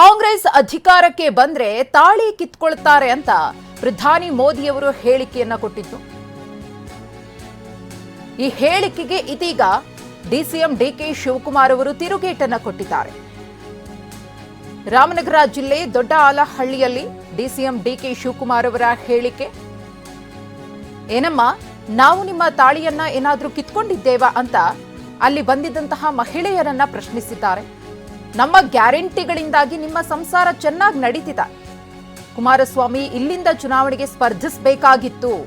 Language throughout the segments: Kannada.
ಕಾಂಗ್ರೆಸ್ ಅಧಿಕಾರಕ್ಕೆ ಬಂದ್ರೆ ತಾಳಿ ಕಿತ್ಕೊಳ್ತಾರೆ ಅಂತ ಪ್ರಧಾನಿ ಮೋದಿಯವರು ಹೇಳಿಕೆಯನ್ನ ಕೊಟ್ಟಿದ್ದು. ಈ ಹೇಳಿಕೆಗೆ ಇದೀಗ ಡಿಸಿಎಂ ಡಿಕೆ ಶಿವಕುಮಾರ್ ಅವರು ತಿರುಗೇಟನ್ನ ಕೊಟ್ಟಿದ್ದಾರೆ. ರಾಮನಗರ ಜಿಲ್ಲೆ ದೊಡ್ಡ ಆಲಹಳ್ಳಿಯಲ್ಲಿ ಡಿಸಿಎಂ ಡಿಕೆ ಶಿವಕುಮಾರ್ ಅವರ ಹೇಳಿಕೆ, ಏನಮ್ಮ, ನಾವು ನಿಮ್ಮ ತಾಳಿಯನ್ನ ಏನಾದರೂ ಕಿತ್ಕೊಂಡಿದ್ದೇವಾ ಅಂತ ಅಲ್ಲಿ ಬಂದಿದ್ದಂತಹ ಮಹಿಳೆಯರನ್ನ ಪ್ರಶ್ನಿಸಿದ್ದಾರೆ. ನಮ್ಮ ಗ್ಯಾರಂಟಿಗಳಿಂದಾಗಿ ನಿಮ್ಮ ಸಂಸಾರ ಚೆನ್ನಾಗಿ ನಡೀತಿದೆ. ಕುಮಾರಸ್ವಾಮಿ ಇಲ್ಲಿಂದ ಚುನಾವಣೆಗೆ ಸ್ಪರ್ಧಿಸಬೇಕಾಗಿತ್ತು.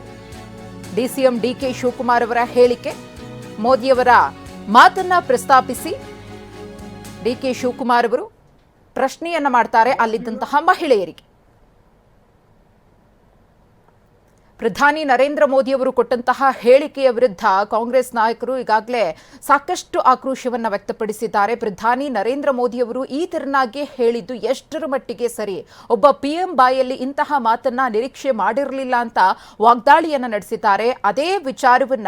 ಡಿಸಿಎಂ ಡಿಕೆ ಶಿವಕುಮಾರ್ ಅವರ ಹೇಳಿಕೆ ಮೋದಿಯವರ ಮಾತನ್ನ ಪ್ರಸ್ತಾಪಿಸಿ ಡಿಕೆ ಶಿವಕುಮಾರ್ ಅವರು ಪ್ರಶ್ನೆಯನ್ನ ಮಾಡ್ತಾರೆ ಅಲ್ಲಿದ್ದಂತಹ ಮಹಿಳೆಯರಿಗೆ. ಪ್ರಧಾನಿ ನರೇಂದ್ರ ಮೋದಿ ಅವರು ಕೊಟ್ಟಂತಹ ಹೇಳಿಕೆಯ ವಿರುದ್ಧ ಕಾಂಗ್ರೆಸ್ ನಾಯಕರು ಈಗಾಗಲೇ ಸಾಕಷ್ಟು ಆಕ್ರೋಶವನ್ನು ವ್ಯಕ್ತಪಡಿಸಿದ್ದಾರೆ. ಪ್ರಧಾನಿ ನರೇಂದ್ರ ಮೋದಿ ಅವರು ಈ ತೆರನಾಗಿ ಹೇಳಿದ್ದು ಎಷ್ಟರ ಮಟ್ಟಿಗೆ ಸರಿ? ಒಬ್ಬ ಪಿಎಂ ಬಾಯಲ್ಲಿ ಇಂತಹ ಮಾತನ್ನ ನಿರೀಕ್ಷೆ ಮಾಡಿರಲಿಲ್ಲ ಅಂತ ವಾಗ್ದಾಳಿಯನ್ನ ನಡೆಸಿದ್ದಾರೆ. ಅದೇ ವಿಚಾರವನ್ನ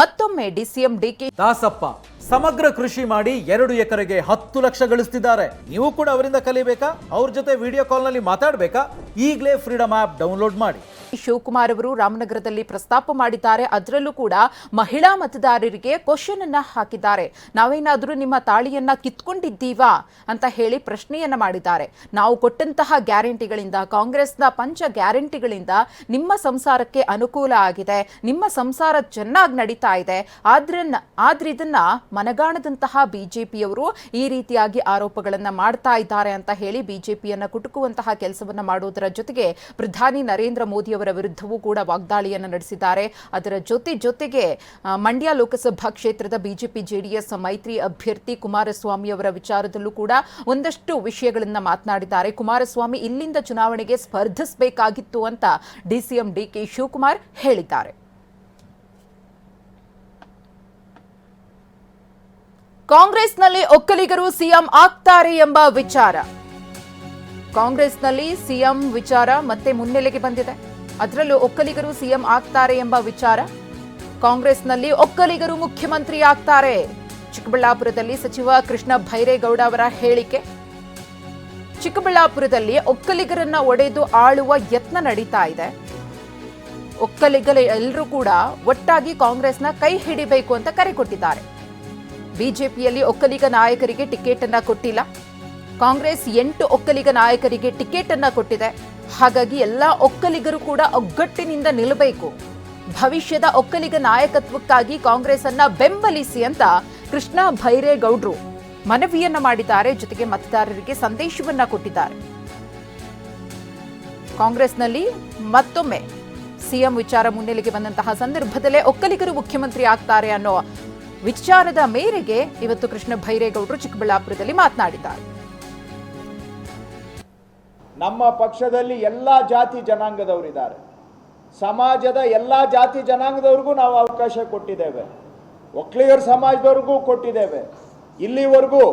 ಮತ್ತೊಮ್ಮೆ ಡಿಸಿಎಂ ಡಿಕೆ ದಾಸಪ್ಪ, ಸಮಗ್ರ ಕೃಷಿ ಮಾಡಿ ಎರಡು ಎಕರೆಗೆ ಹತ್ತು ಲಕ್ಷ ಗಳಿಸ್ತಿದ್ದಾರೆ. ನೀವು ಕೂಡ ಅವರಿಂದ ಕಲಿಬೇಕಾ? ಅವ್ರ ಜೊತೆ ವಿಡಿಯೋ ಕಾಲ್ನಲ್ಲಿ ಮಾತಾಡಬೇಕಾ? ಈಗಲೇ ಫ್ರೀಡಮ್ ಆಪ್ ಡೌನ್ಲೋಡ್ ಮಾಡಿ. ಶಿವಕುಮಾರ್ ಅವರು ರಾಮನಗರದಲ್ಲಿ ಪ್ರಸ್ತಾಪ ಮಾಡಿದ್ದಾರೆ. ಅದರಲ್ಲೂ ಕೂಡ ಮಹಿಳಾ ಮತದಾರರಿಗೆ ಕ್ವಶನ್ ಅನ್ನ ಹಾಕಿದ್ದಾರೆ. ನಾವೇನಾದರೂ ನಿಮ್ಮ ತಾಳಿಯನ್ನ ಕಿತ್ಕೊಂಡಿದ್ದೀವಾ ಅಂತ ಹೇಳಿ ಪ್ರಶ್ನೆಯನ್ನ ಮಾಡಿದ್ದಾರೆ. ನಾವು ಕೊಟ್ಟಂತಹ ಗ್ಯಾರಂಟಿಗಳಿಂದ, ಕಾಂಗ್ರೆಸ್ನ ಪಂಚ ಗ್ಯಾರಂಟಿಗಳಿಂದ ನಿಮ್ಮ ಸಂಸಾರಕ್ಕೆ ಅನುಕೂಲ ಆಗಿದೆ. ನಿಮ್ಮ ಸಂಸಾರ ಚೆನ್ನಾಗಿ ನಡೀತಾ ಇದೆ. ಆದ್ರನ್ನ ಆದ್ರೆ ಇದನ್ನ ಮನಗಾಣದಂತಹ ಬಿಜೆಪಿಯವರು ಈ ರೀತಿಯಾಗಿ ಆರೋಪಗಳನ್ನ ಮಾಡ್ತಾ ಇದ್ದಾರೆ ಅಂತ ಹೇಳಿ ಬಿಜೆಪಿಯನ್ನ ಕುಟುಕುವಂತಹ ಕೆಲಸವನ್ನ ಜೊತೆಗೆ ಪ್ರಧಾನಿ ನರೇಂದ್ರ ಮೋದಿ ಅವರ ವಿರುದ್ಧವೂ ಕೂಡ ವಾಗ್ದಾಳಿಯನ್ನು ನಡೆಸಿದ್ದಾರೆ. ಅದರ ಜೊತೆ ಜೊತೆಗೆ ಮಂಡ್ಯ ಲೋಕಸಭಾ ಕ್ಷೇತ್ರದ ಬಿಜೆಪಿ ಜೆಡಿಎಸ್ ಮೈತ್ರಿ ಅಭ್ಯರ್ಥಿ ಕುಮಾರಸ್ವಾಮಿ ಅವರ ವಿಚಾರದಲ್ಲೂ ಕೂಡ ಒಂದಷ್ಟು ವಿಷಯಗಳನ್ನು ಮಾತನಾಡಿದ್ದಾರೆ. ಕುಮಾರಸ್ವಾಮಿ ಇಲ್ಲಿಂದ ಚುನಾವಣೆಗೆ ಸ್ಪರ್ಧಿಸಬೇಕಾಗಿತ್ತು ಅಂತ ಡಿಸಿಎಂ ಡಿಕೆ ಶಿವಕುಮಾರ್ ಹೇಳಿದ್ದಾರೆ. ಕಾಂಗ್ರೆಸ್ನಲ್ಲಿ ಒಕ್ಕಲಿಗರು ಸಿಎಂ ಆಗ್ತಾರೆ ಎಂಬ ವಿಚಾರ. ಕಾಂಗ್ರೆಸ್ನಲ್ಲಿ ಸಿಎಂ ವಿಚಾರ ಮತ್ತೆ ಮುನ್ನೆಲೆಗೆ ಬಂದಿದೆ. ಅದರಲ್ಲೂ ಒಕ್ಕಲಿಗರು ಸಿಎಂ ಆಗ್ತಾರೆ ಎಂಬ ವಿಚಾರ. ಕಾಂಗ್ರೆಸ್ನಲ್ಲಿ ಒಕ್ಕಲಿಗರು ಮುಖ್ಯಮಂತ್ರಿ ಆಗ್ತಾರೆ. ಚಿಕ್ಕಬಳ್ಳಾಪುರದಲ್ಲಿ ಸಚಿವ ಕೃಷ್ಣ ಭೈರೇಗೌಡ ಅವರ ಹೇಳಿಕೆ. ಚಿಕ್ಕಬಳ್ಳಾಪುರದಲ್ಲಿ ಒಕ್ಕಲಿಗರನ್ನ ಒಡೆದು ಆಳುವ ಯತ್ನ ನಡೀತಾ ಇದೆ. ಒಕ್ಕಲಿಗರ ಎಲ್ಲರೂ ಕೂಡ ಒಟ್ಟಾಗಿ ಕಾಂಗ್ರೆಸ್ನ ಕೈ ಹಿಡಿಬೇಕು ಅಂತ ಕರೆ ಕೊಟ್ಟಿದ್ದಾರೆ. ಬಿಜೆಪಿಯಲ್ಲಿ ಒಕ್ಕಲಿಗ ನಾಯಕರಿಗೆ ಟಿಕೆಟ್ ಅನ್ನ ಕೊಟ್ಟಿಲ್ಲ. ಕಾಂಗ್ರೆಸ್ ಎಂಟು ಒಕ್ಕಲಿಗ ನಾಯಕರಿಗೆ ಟಿಕೆಟ್ ಅನ್ನ ಕೊಟ್ಟಿದೆ. ಹಾಗಾಗಿ ಎಲ್ಲ ಒಕ್ಕಲಿಗರು ಕೂಡ ಒಗ್ಗಟ್ಟಿನಿಂದ ನಿಲ್ಲಬೇಕು. ಭವಿಷ್ಯದ ಒಕ್ಕಲಿಗ ನಾಯಕತ್ವಕ್ಕಾಗಿ ಕಾಂಗ್ರೆಸ್ ಅನ್ನ ಬೆಂಬಲಿಸಿ ಅಂತ ಕೃಷ್ಣ ಭೈರೇಗೌಡ್ರು ಮನವಿಯನ್ನ ಮಾಡಿದ್ದಾರೆ. ಜೊತೆಗೆ ಮತದಾರರಿಗೆ ಸಂದೇಶವನ್ನ ಕೊಟ್ಟಿದ್ದಾರೆ. ಕಾಂಗ್ರೆಸ್ನಲ್ಲಿ ಮತ್ತೊಮ್ಮೆ ಸಿಎಂ ವಿಚಾರ ಮುನ್ನೆಲೆಗೆ ಬಂದಂತಹ ಸಂದರ್ಭದಲ್ಲೇ ಒಕ್ಕಲಿಗರು ಮುಖ್ಯಮಂತ್ರಿ ಆಗ್ತಾರೆ ಅನ್ನೋ ವಿಚಾರದ ಮೇರೆಗೆ ಇವತ್ತು ಕೃಷ್ಣ ಭೈರೇಗೌಡರು ಚಿಕ್ಕಬಳ್ಳಾಪುರದಲ್ಲಿ ಮಾತನಾಡಿದ್ದಾರೆ. ನಮ್ಮ ಪಕ್ಷದಲ್ಲಿ ಎಲ್ಲ ಜಾತಿ ಜನಾಂಗದವರಿದ್ದಾರೆ. ಸಮಾಜದ ಎಲ್ಲ ಜಾತಿ ಜನಾಂಗದವ್ರಿಗೂ ನಾವು ಅವಕಾಶ ಕೊಟ್ಟಿದ್ದೇವೆ. ಒಕ್ಕಲಿಗರ ಸಮಾಜದವ್ರಿಗೂ ಕೊಟ್ಟಿದ್ದೇವೆ. ಇಲ್ಲಿವರೆಗೂ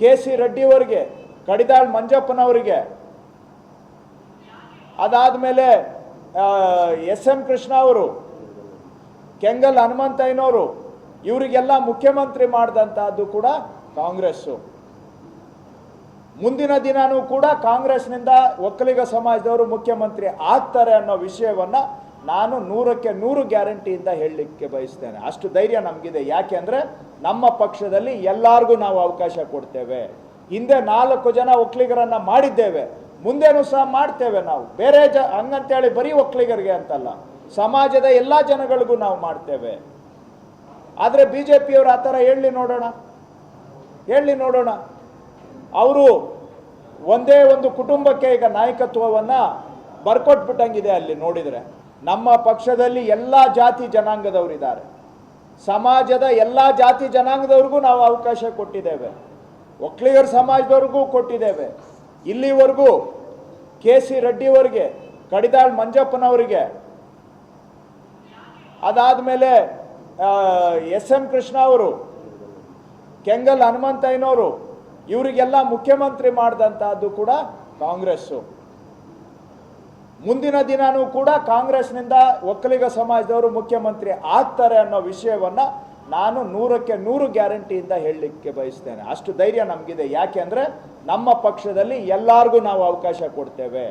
ಕೆ ಸಿ ರೆಡ್ಡಿಯವರಿಗೆ ಕಡಿದಾಳ್ ಮಂಜಪ್ಪನವರಿಗೆ, ಅದಾದಮೇಲೆ ಎಸ್ ಎಂ ಕೃಷ್ಣ ಅವರು, ಕೆಂಗಲ್ ಹನುಮಂತಯ್ಯನವರು, ಇವರಿಗೆಲ್ಲ ಮುಖ್ಯಮಂತ್ರಿ ಮಾಡಿದಂತಹದ್ದು ಕೂಡ ಕಾಂಗ್ರೆಸ್ಸು. ಮುಂದಿನ ದಿನಾನೂ ಕೂಡ ಕಾಂಗ್ರೆಸ್ನಿಂದ ಒಕ್ಕಲಿಗ ಸಮಾಜದವರು ಮುಖ್ಯಮಂತ್ರಿ ಆಗ್ತಾರೆ ಅನ್ನೋ ವಿಷಯವನ್ನ ನಾನು ನೂರಕ್ಕೆ ನೂರು ಗ್ಯಾರಂಟಿಯಿಂದ ಹೇಳಲಿಕ್ಕೆ ಬಯಸ್ತೇನೆ. ಅಷ್ಟು ಧೈರ್ಯ ನಮಗಿದೆ. ಯಾಕೆಂದ್ರೆ ನಮ್ಮ ಪಕ್ಷದಲ್ಲಿ ಎಲ್ಲರಿಗೂ ನಾವು ಅವಕಾಶ ಕೊಡ್ತೇವೆ. ಹಿಂದೆ ನಾಲ್ಕು ಜನ ಒಕ್ಕಲಿಗರನ್ನ ಮಾಡಿದ್ದೇವೆ. ಮುಂದೇನೂ ಸಹ ಮಾಡ್ತೇವೆ ನಾವು. ಬೇರೆ ಜ ಹಂಗಂತೇಳಿ ಬರೀ ಒಕ್ಕಲಿಗರಿಗೆ ಅಂತಲ್ಲ. ಸಮಾಜದ ಎಲ್ಲ ಜನಗಳಿಗೂ ನಾವು ಮಾಡ್ತೇವೆ. ಆದರೆ ಬಿ ಜೆ ಪಿಯವರು ಆ ಥರ ಹೇಳಿ ನೋಡೋಣ. ಹೇಳಿ ನೋಡೋಣ. ಅವರು ಒಂದೇ ಒಂದು ಕುಟುಂಬಕ್ಕೆ ಈಗ ನಾಯಕತ್ವವನ್ನು ಬರ್ಕೊಟ್ಬಿಟ್ಟಂಗಿದೆ ಅಲ್ಲಿ ನೋಡಿದರೆ. ನಮ್ಮ ಪಕ್ಷದಲ್ಲಿ ಎಲ್ಲ ಜಾತಿ ಜನಾಂಗದವರಿದ್ದಾರೆ. ಸಮಾಜದ ಎಲ್ಲ ಜಾತಿ ಜನಾಂಗದವ್ರಿಗೂ ನಾವು ಅವಕಾಶ ಕೊಟ್ಟಿದ್ದೇವೆ. ಒಕ್ಕಲಿಗರ ಸಮಾಜದವ್ರಿಗೂ ಕೊಟ್ಟಿದ್ದೇವೆ. ಇಲ್ಲಿವರೆಗೂ ಕೆ ಸಿ ರೆಡ್ಡಿಯವರಿಗೆ ಕಡಿದಾಳ್ ಮಂಜಪ್ಪನವರಿಗೆ, ಅದಾದಮೇಲೆ ಎಸ್ ಎಂ ಕೃಷ್ಣ ಅವರು, ಕೆಂಗಲ್ ಹನುಮಂತಯ್ಯನವರು ಇವರಿಗೆಲ್ಲ ಮುಖ್ಯಮಂತ್ರಿ ಮಾಡಿದಂತಹದ್ದು ಕೂಡ ಕಾಂಗ್ರೆಸ್ಸು. ಮುಂದಿನ ದಿನವೂ ಕೂಡ ಕಾಂಗ್ರೆಸ್ನಿಂದ ಒಕ್ಕಲಿಗ ಸಮಾಜದವರು ಮುಖ್ಯಮಂತ್ರಿ ಆಗ್ತಾರೆ ಅನ್ನೋ ವಿಷಯವನ್ನು ನಾನು ನೂರಕ್ಕೆ ನೂರು ಗ್ಯಾರಂಟಿಯಿಂದ ಹೇಳಲಿಕ್ಕೆ ಬಯಸ್ತೇನೆ. ಅಷ್ಟು ಧೈರ್ಯ ನಮಗಿದೆ. ಯಾಕೆ ಅಂದರೆ ನಮ್ಮ ಪಕ್ಷದಲ್ಲಿ ಎಲ್ಲರಿಗೂ ನಾವು ಅವಕಾಶ ಕೊಡ್ತೇವೆ.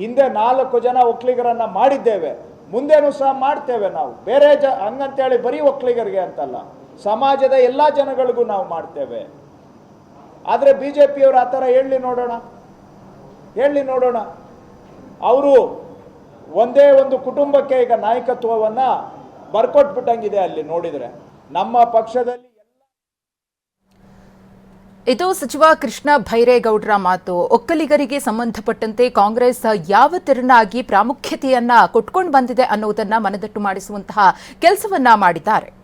ಹಿಂದೆ ನಾಲ್ಕು ಜನ ಒಕ್ಕಲಿಗರನ್ನು ಮಾಡಿದ್ದೇವೆ. ಮುಂದೇನೂ ಸಹ ಮಾಡ್ತೇವೆ ನಾವು. ಬೇರೆ ಜ ಹಂಗಂತೇಳಿ ಬರೀ ಒಕ್ಕಲಿಗರಿಗೆ ಅಂತಲ್ಲ. ಸಮಾಜದ ಎಲ್ಲ ಜನಗಳಿಗೂ ನಾವು ಮಾಡ್ತೇವೆ. ಆದರೆ ಬಿ ಜೆ ಪಿಯವರು ಆ ಥರ ಹೇಳಿ ನೋಡೋಣ. ಹೇಳಿ ನೋಡೋಣ. ಅವರು ಒಂದೇ ಒಂದು ಕುಟುಂಬಕ್ಕೆ ಈಗ ನಾಯಕತ್ವವನ್ನು ಬರ್ಕೊಟ್ಬಿಟ್ಟಂಗಿದೆ ಅಲ್ಲಿ ನೋಡಿದರೆ. ನಮ್ಮ ಪಕ್ಷದಲ್ಲಿ ಇದು ಸಚಿವ ಕೃಷ್ಣ ಭೈರೇಗೌಡರ ಮಾತು. ಒಕ್ಕಲಿಗರಿಗೆ ಸಂಬಂಧಪಟ್ಟಂತೆ ಕಾಂಗ್ರೆಸ್ ಯಾವ ತೆರನಾಗಿ ಪ್ರಾಮುಖ್ಯತೆಯನ್ನ ಕೊಟ್ಕೊಂಡು ಬಂದಿದೆ ಅನ್ನೋದನ್ನ ಮನದಟ್ಟು ಮಾಡಿಸುವಂತಹ ಕೆಲಸವನ್ನ ಮಾಡಿದ್ದಾರೆ.